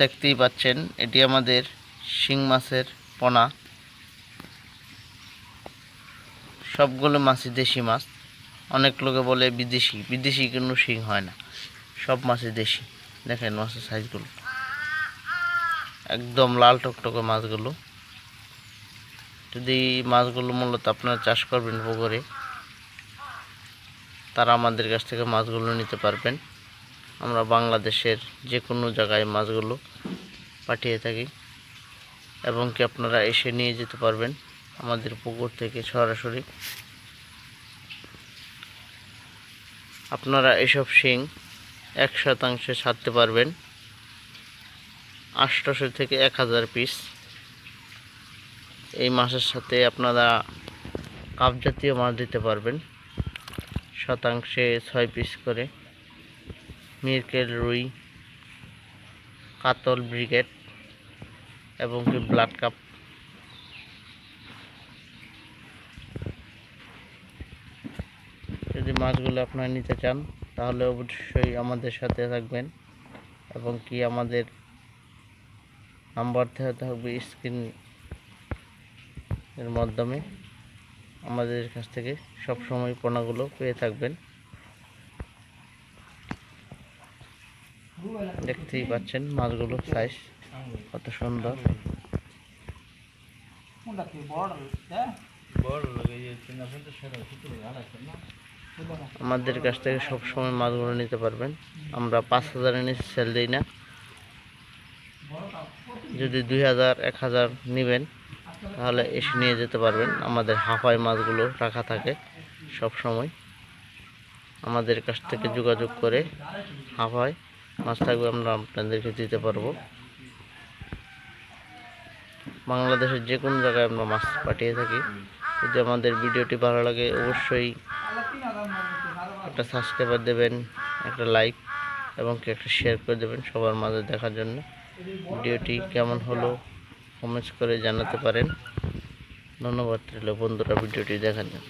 দেখতেই পাচ্ছেন, এটি আমাদের শিং মাছের পোনা। সবগুলো মাছই দেশি মাছ। অনেক লোকে বলে বিদেশি বিদেশি কোনো শিং হয় না। সব মাছই দেশি। দেখেন মাছের সাইজগুলো একদম লাল টকটকে মাছগুলো। যদি মাছগুলো মূলত আপনারা চাষ করবেন পুকুরে, তারা আমাদের কাছ থেকে মাছগুলো নিতে পারবেন। আমরা বাংলাদেশের যে কোনো জায়গায় মাছগুলো পাঠিয়ে থাকি এবং কি আপনারা এসে নিয়ে যেতে পারবেন আমাদের পুকুর থেকে সরাসরি। আপনারা এসব শিং এক শতাংশে ছাড়তে পারবেন। আটশোশো থেকে এক হাজার পিস। এই মাছের সাথে আপনারা কাপ জাতীয় মাছ দিতে পারবেন। শতাংশে ছয় পিস করে। মিরকেল রুই, কাতল ব্রিগেড এবং কি ব্লাড কাপ। যদি মাছগুলো আপনারা নিতে চান, তাহলে অবশ্যই আমাদের সাথে থাকবেন এবং কি আমাদের নাম্বার দেওয়া থাকবে স্ক্রিন এর মাধ্যমে। আমাদের কাছ থেকে সব সময় পোনাগুলো পেয়ে থাকবেন। দেখতেই পাচ্ছেন মাছগুলো সাইজ কত সুন্দর। আমাদের কাছ থেকে সব সময় মাছগুলো নিতে পারবেন। আমরা পাঁচ হাজারের নিচে সেল দিই না। যদি দুই হাজার এক হাজার নেবেন তাহলে এসে নিয়ে যেতে পারবেন। আমাদের হাফাই মাছগুলো রাখা থাকে সব সময় আমাদের কাছ থেকে যোগাযোগ করে হাফাই মাছ থাকবে আমরা আপনাদেরকে দিতে পারব। বাংলাদেশের যে কোনো জায়গায় আমরা মাছ পাঠিয়ে থাকি। যদি আমাদের ভিডিওটি ভালো লাগে, অবশ্যই একটা সাবস্ক্রাইবার দেবেন, একটা লাইক এবং কি একটা শেয়ার করে দেবেন সবার মাঝে দেখার জন্য। ভিডিওটি কেমন হলো কমেন্টস করে জানাতে পারেন। ধন্যবাদ রইল বন্ধুরা ভিডিওটি দেখার জন্য।